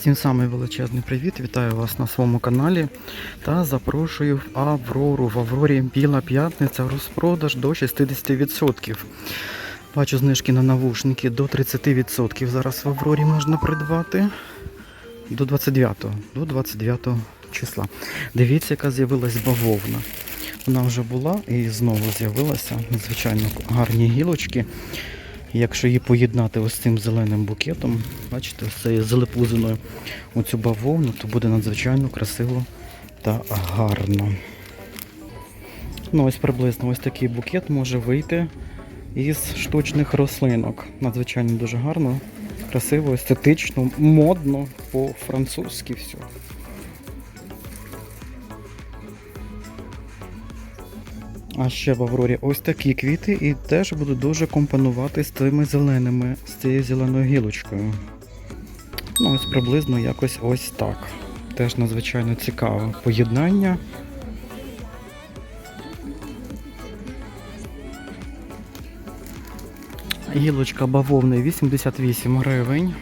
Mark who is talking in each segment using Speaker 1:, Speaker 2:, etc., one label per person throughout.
Speaker 1: Всім самий величезний привіт! Вітаю вас на своєму каналі та запрошую в Аврору. В Аврорі Біла п'ятниця розпродаж до 60%. Бачу знижки на навушники до 30%. Зараз в Аврорі можна придбати до 29 до 29 числа. Дивіться, яка з'явилась бавовна. Вона вже була і знову з'явилася. Надзвичайно гарні гілочки. Якщо її поєднати ось цим зеленим букетом, бачите, ось цією залепузиною оцю бавовну, то буде надзвичайно красиво та гарно. Ну, ось приблизно ось такий букет може вийти із штучних рослинок. Надзвичайно дуже гарно, красиво, естетично, модно, по-французьки все. А ще в Аврорі ось такі квіти і теж будуть дуже компонувати з тими зеленими, з цією зеленою гілочкою. Ну, ось приблизно якось ось так. Теж надзвичайно цікаве поєднання. Гілочка бавовни 88 гривень.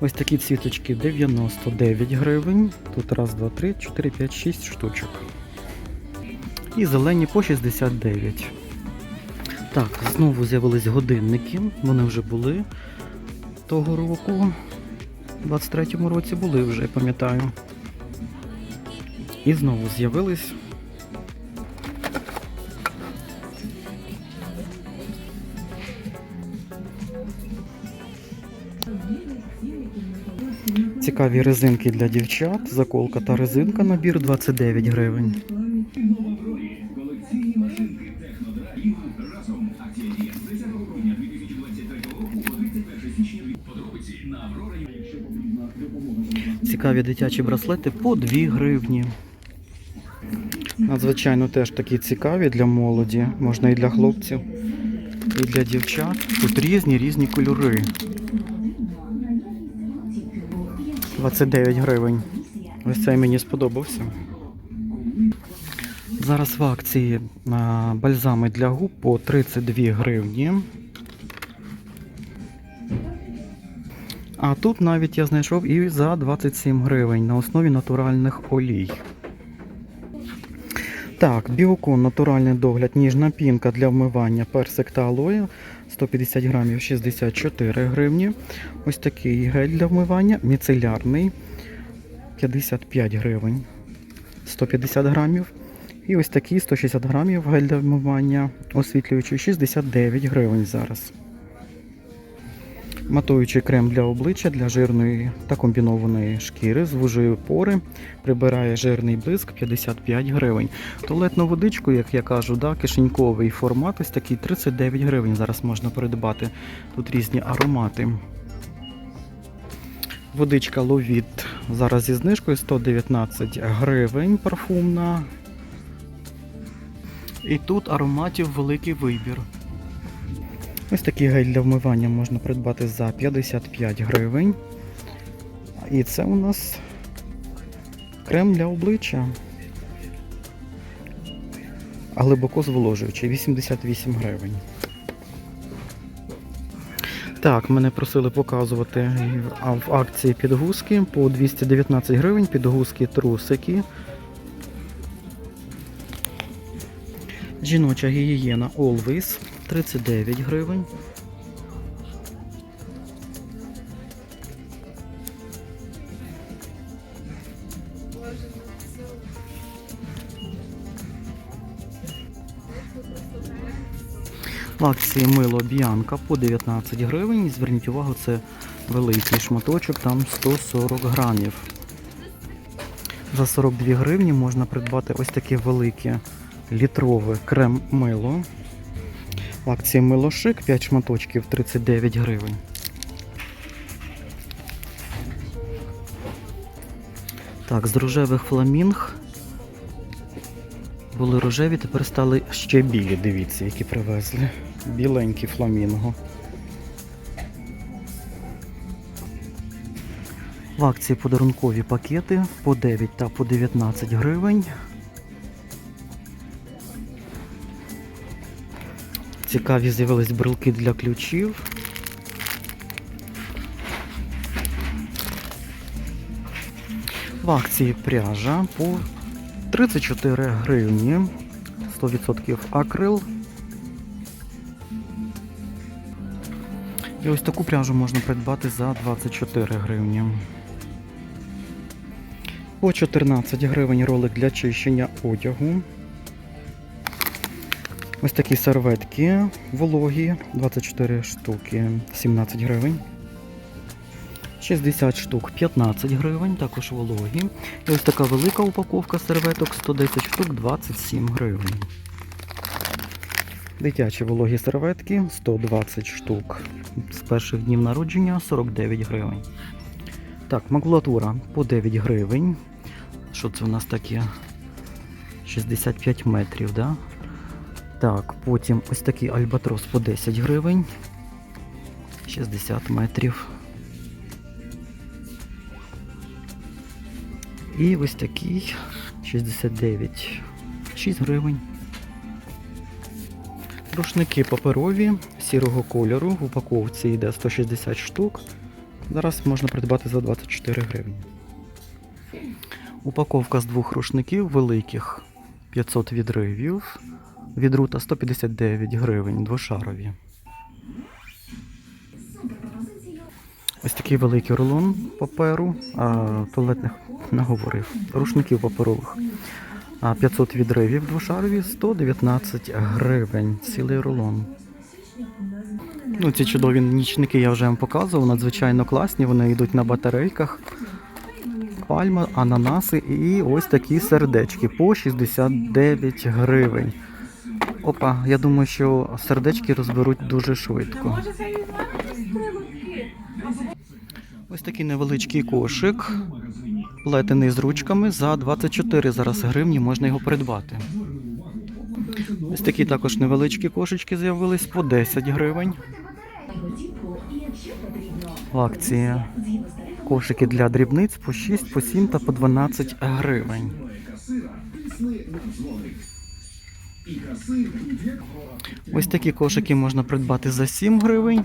Speaker 1: Ось такі цвіточки 99 гривень. Тут раз, два, три, 4, 5, 6 штучок. І зелені по 69. Так, знову з'явились годинники. Вони вже були того року. У 23-му році були вже, я пам'ятаю. І знову з'явились. Цікаві резинки для дівчат. Заколка та резинка набір 29 гривень. Цікаві дитячі браслети по 2 гривні. Надзвичайно теж такі цікаві для молоді. Можна і для хлопців, і для дівчат. Тут різні різні кольори. 29 гривень. Ось цей мені сподобався. Зараз в акції бальзами для губ по 32 гривні. А тут навіть я знайшов і за 27 гривень на основі натуральних олій. Так, біокон, натуральний догляд, ніжна пінка для вмивання персик та алоє 150 грамів 64 гривні. Ось такий гель для вмивання, міцелярний 55 гривень 150 грамів. І ось такий 160 грамів гель для вмивання, освітлюючий 69 гривень зараз. Матуючий крем для обличчя для жирної та комбінованої шкіри, звужує пори, прибирає жирний блиск 55 гривень. Туалетну водичку, як я кажу, да, кишеньковий формат, ось такий 39 гривень зараз можна придбати. Тут різні аромати. Водичка Ловіт зараз зі знижкою 119 гривень парфумна. І тут ароматів великий вибір. Ось такий гель для вмивання можна придбати за 55 гривень. І це у нас крем для обличчя. Глибоко зволожуючий 88 гривень. Так, мене просили показувати в акції підгузки по 219 гривень, підгузки трусики. Жіноча гігієна Always 39 гривень. В акції мило Біанка по 19 гривень. Зверніть увагу, це великий шматочок, там 140 грамів. За 42 гривні можна придбати ось таке велике літрове крем-мило. В акції милошик 5 шматочків 39 гривень. Так, з рожевих фламінг були рожеві, тепер стали ще білі, дивіться, які привезли. Біленькі фламінго. В акції подарункові пакети по 9 та по 19 гривень. Цікаві з'явились брелки для ключів. В акції пряжа по 34 гривні. 100% акрил. І ось таку пряжу можна придбати за 24 гривні. По 14 гривень ролик для чищення одягу. Ось такі серветки вологі, 24 штуки, 17 гривень. 60 штук 15 гривень, також вологі. І ось така велика упаковка серветок 110 штук 27 гривень. Дитячі вологі серветки 120 штук. З перших днів народження 49 гривень. Так, макулатура по 9 гривень. Що це у нас таке? 65 метрів, да? Так, потім ось такий альбатрос по 10 гривень. 60 метрів. І ось такий 69. 6 гривень. Рушники паперові сірого кольору. В упаковці йде 160 штук. Зараз можна придбати за 24 гривні. Упаковка з двох рушників великих 500 відривів. Відрута 159 гривень, двошарові. Ось такий великий рулон паперу, а, туалетних наговорив, рушників паперових. А 500 відривів двошарові 119 гривень. Цілий рулон. Ну, ці чудові нічники я вже вам показував, надзвичайно класні. Вони йдуть на батарейках. Пальма, ананаси і ось такі сердечки по 69 гривень. Опа, я думаю, що сердечки розберуть дуже швидко. Ось такий невеличкий кошик, плетений з ручками за 24 зараз гривні можна його придбати. Ось такі також невеличкі кошечки з'явились по 10 гривень. В акції кошики для дрібниць по 6, по 7 та по 12 гривень. Ось такі кошики можна придбати за 7 гривень.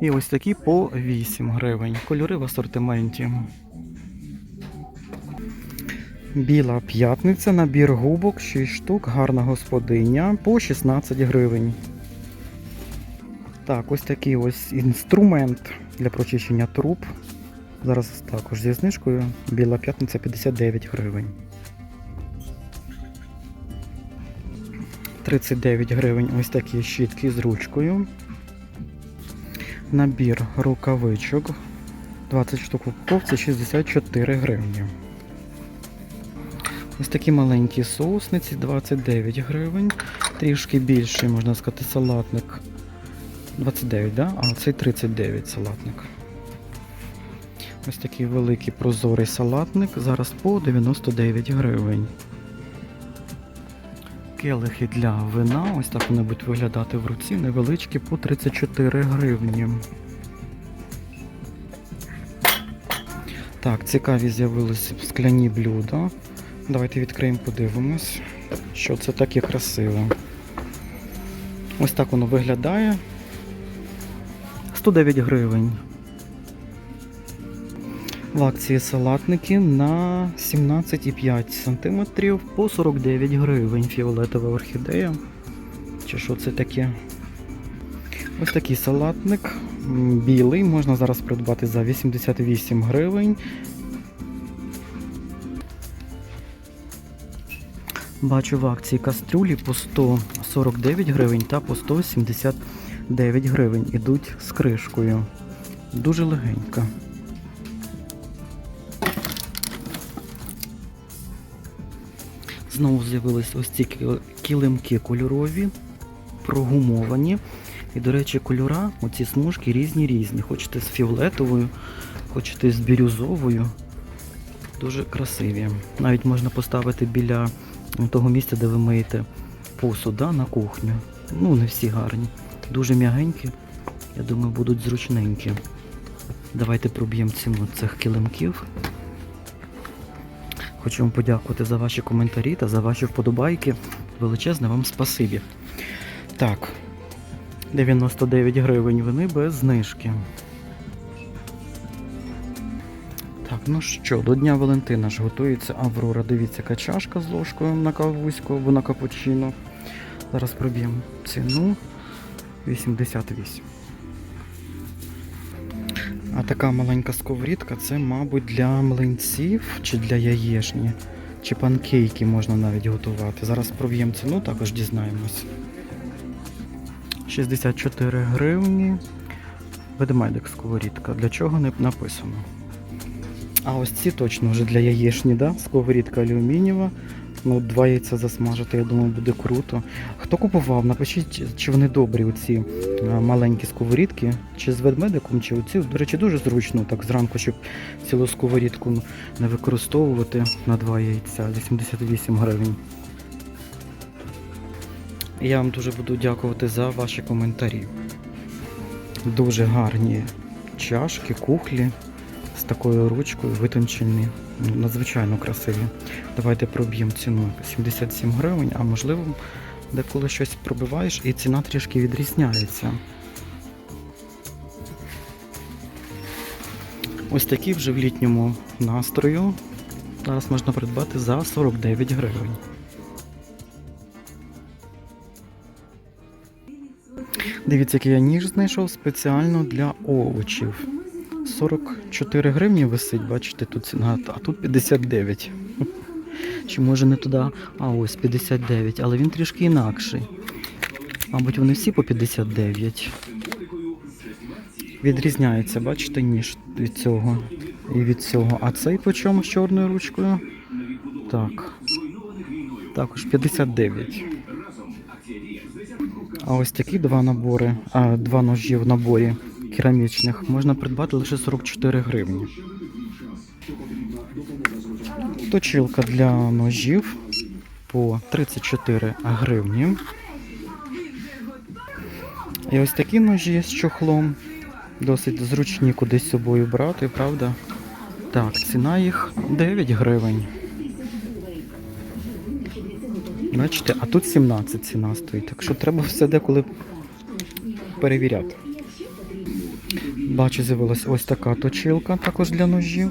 Speaker 1: І ось такі по 8 гривень. Кольори в асортименті. Біла п'ятниця, набір губок, 6 штук, гарна господиня по 16 гривень. Так, ось такий ось інструмент для прочищення труб. Зараз також зі знижкою. Біла п'ятниця 59 гривень. 39 гривень ось такі щітки з ручкою. Набір рукавичок 20 штук в упаковці 64 гривні. Ось такі маленькі соусниці 29 гривень. Трішки більший, можна сказати, салатник. 29, да? а цей 39 салатник. Ось такий великий прозорий салатник. Зараз по 99 гривень. Келихи для вина. Ось так вони будуть виглядати в руці. Невеличкі по 34 гривні. Так, цікаві з'явилися скляні блюда. Давайте відкриємо, подивимось, що це таке красиве. Ось так воно виглядає. 109 гривень. В акції салатники на 17,5 см по 49 гривень. Фіолетова орхідея. Чи що це таке? Ось такий салатник. Білий. Можна зараз придбати за 88 гривень. Бачу в акції кастрюлі по 149 гривень та по 179 гривень. Ідуть з кришкою. Дуже легенька. Знову з'явились ось ці ки- килимки кольорові, прогумовані. І, до речі, кольора, оці смужки різні різні. Хочете з фіолетовою, хочете з бірюзовою. Дуже красиві. Навіть можна поставити біля того місця, де ви миєте посуд, да, на кухню. Ну, не всі гарні. Дуже м'ягенькі. Я думаю, будуть зручненькі. Давайте проб'ємо цих килимків. Хочу вам подякувати за ваші коментарі та за ваші вподобайки. Величезне вам спасибі. Так, 99 гривень вони без знижки. Так, ну що, до Дня Валентина ж готується Аврора. Дивіться, яка чашка з ложкою на кавуську, вона капучино. Зараз проб'ємо ціну 88. А така маленька сковорідка це, мабуть, для млинців чи для яєшні, чи панкейки можна навіть готувати. Зараз проб'ємо ціну, також дізнаємось. 64 гривні. Ведмедик сковорідка. Для чого не написано? А ось ці точно вже для яєшні, да? Сковорідка алюмінієва. Ну, два яйця засмажити, я думаю, буде круто. Хто купував? Напишіть, чи вони добрі, оці маленькі сковорідки, чи з ведмедиком, чи оці. До речі, дуже зручно так зранку, щоб цілу сковорідку не використовувати на два яйця. 88 гривень. Я вам дуже буду дякувати за ваші коментарі. Дуже гарні чашки, кухлі з такою ручкою витончені. Надзвичайно красиві. Давайте проб'ємо ціну 77 гривень, а можливо, деколи щось пробиваєш і ціна трішки відрізняється. Ось такі вже в літньому настрою. Зараз можна придбати за 49 гривень. Дивіться, який я ніж знайшов спеціально для овочів. 44 гривні висить, бачите, тут ціна, а тут 59. Чи може не туди? А ось 59, але він трішки інакший. Мабуть, вони всі по 59. Відрізняється, бачите, ніж від цього і від цього. А цей по чому з чорною ручкою? Так. Також 59. А ось такі два набори, а, два ножі в наборі керамічних можна придбати лише 44 гривні. Точилка для ножів по 34 гривні. І ось такі ножі з чохлом. Досить зручні кудись з собою брати, правда? Так, ціна їх 9 гривень. Бачите, а тут 17 ціна стоїть. Так що треба все деколи перевіряти. Бачу, з'явилась ось така точилка також для ножів.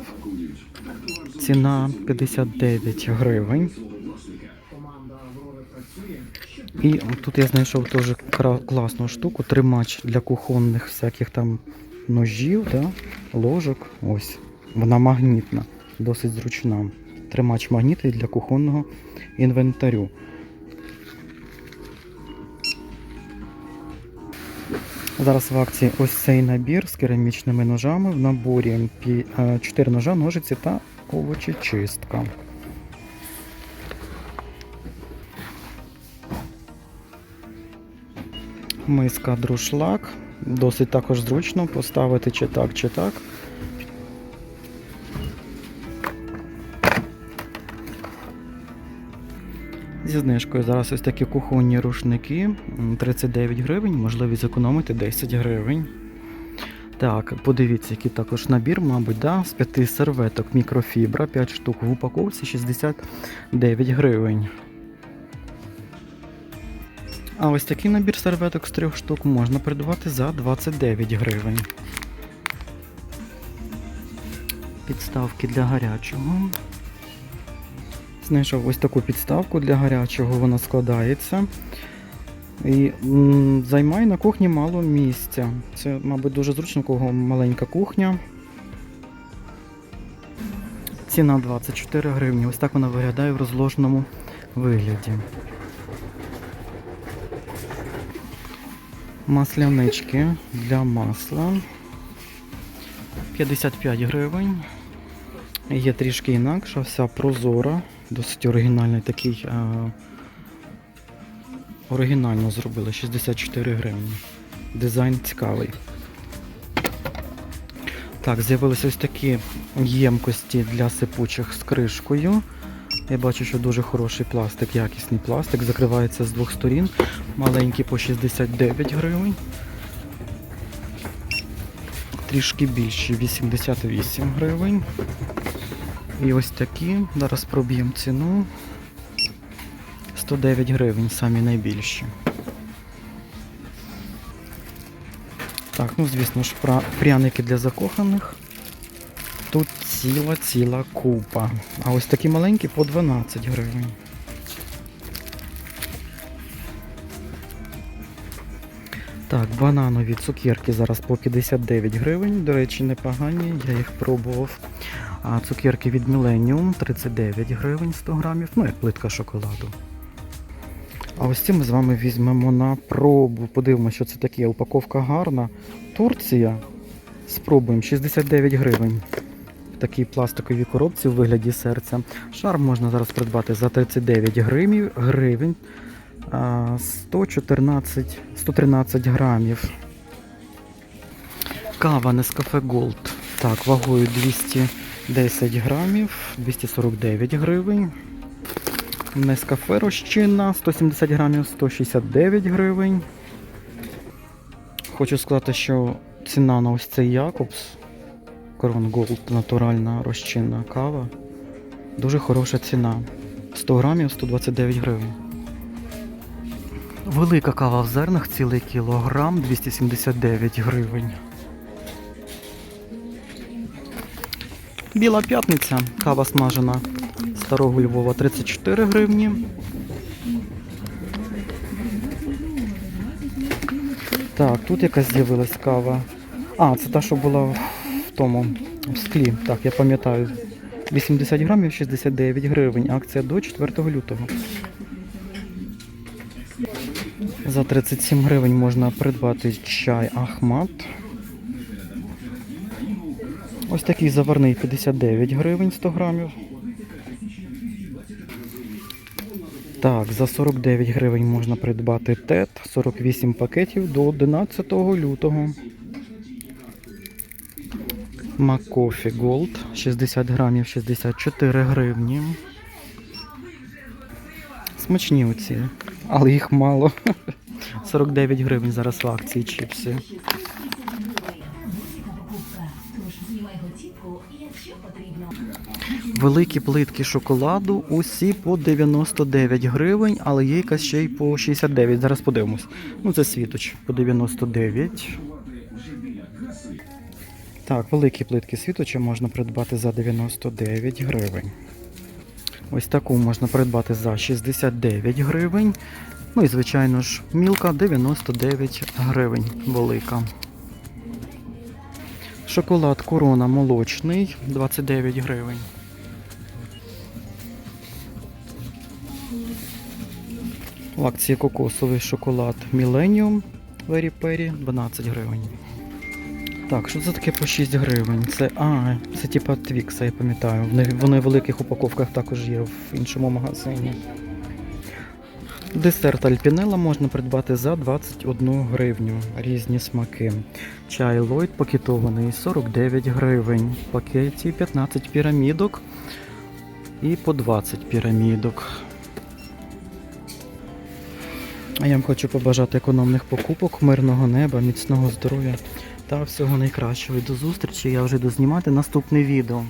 Speaker 1: Ціна 59 гривень. І тут я знайшов теж класну штуку, тримач для кухонних всяких там ножів, да? ложок. Ось. Вона магнітна, досить зручна. Тримач магнітний для кухонного інвентарю. Зараз в акції ось цей набір з керамічними ножами. В наборі 4 ножа, ножиці та овочечистка. Миска друшлак. Досить також зручно поставити чи так, чи так. Зі знижкою зараз ось такі кухонні рушники 39 гривень, можливість зекономити 10 гривень. Так, подивіться, який також набір, мабуть, да, з 5 серветок мікрофібра, 5 штук в упаковці 69 гривень. А ось такий набір серветок з 3 штук можна придбати за 29 гривень. Підставки для гарячого. Знайшов ось таку підставку для гарячого, вона складається. І м, займає на кухні мало місця. Це, мабуть, дуже зручно, кого маленька кухня. Ціна 24 гривні. Ось так вона виглядає в розложеному вигляді. Маслянички для масла. 55 гривень. Є трішки інакша, вся прозора, досить оригінальний такий. Е, оригінально зробили 64 гривні. Дизайн цікавий. Так, з'явилися ось такі ємкості для сипучих з кришкою. Я бачу, що дуже хороший пластик, якісний пластик. Закривається з двох сторін. Маленький по 69 гривень. Трішки більші 88 гривень. І ось такі. Зараз проб'ємо ціну. 109 гривень, самі найбільші. Так, ну звісно ж, пряники для закоханих. Тут ціла ціла купа. А ось такі маленькі по 12 гривень. Так, бананові цукерки зараз по 59 гривень. До речі, непогані, я їх пробував. А цукерки від Millennium 39 гривень 100 грамів, ну як плитка шоколаду. А ось ці ми з вами візьмемо на пробу. Подивимося, що це таке. Упаковка гарна. Турція. Спробуємо 69 гривень. В такій пластиковій коробці у вигляді серця. Шар можна зараз придбати за 39 гривень. Гривень. А, 114, 113 грамів. Кава Nescafe Gold. Так, вагою 210 грамів, 249 гривень. Нескафе розчинна 170 грамів, 169 гривень. Хочу сказати, що ціна на ось цей Якобс Корон Голд натуральна розчинна кава. Дуже хороша ціна. 100 грамів 129 гривень. Велика кава в зернах, цілий кілограм 279 гривень. Біла п'ятниця, кава смажена старого Львова 34 гривні. Так, тут якась з'явилась кава. А, це та, що була в тому в склі. Так, я пам'ятаю. 80 грамів 69 гривень. Акція до 4 лютого. За 37 гривень можна придбати чай Ахмат. Ось такий заварний 59 гривень 100 грамів. Так, за 49 гривень можна придбати ТЕТ 48 пакетів до 11 лютого. Макофі Голд 60 грамів 64 гривні. Смачні оці, але їх мало. 49 гривень зараз в акції чіпси. Великі плитки шоколаду, усі по 99 гривень, але є якась ще й по 69. Зараз подивимось. Ну, це світоч по 99. Так, великі плитки світоча можна придбати за 99 гривень. Ось таку можна придбати за 69 гривень. Ну і, звичайно ж, мілка 99 гривень велика. Шоколад корона молочний 29 гривень. В акції кокосовий шоколад Millennium Very Perry 12 гривень. Так, що це таке по 6 гривень? Це. А, це типа Твікса, я пам'ятаю. Вони в великих упаковках також є в іншому магазині. Десерт Альпінела можна придбати за 21 гривню. Різні смаки. Чай Ллойд пакетований 49 гривень. В пакеті 15 пірамідок і по 20 пірамідок. А я вам хочу побажати економних покупок, мирного неба, міцного здоров'я та всього найкращого. І до зустрічі. Я вже йду знімати наступне відео.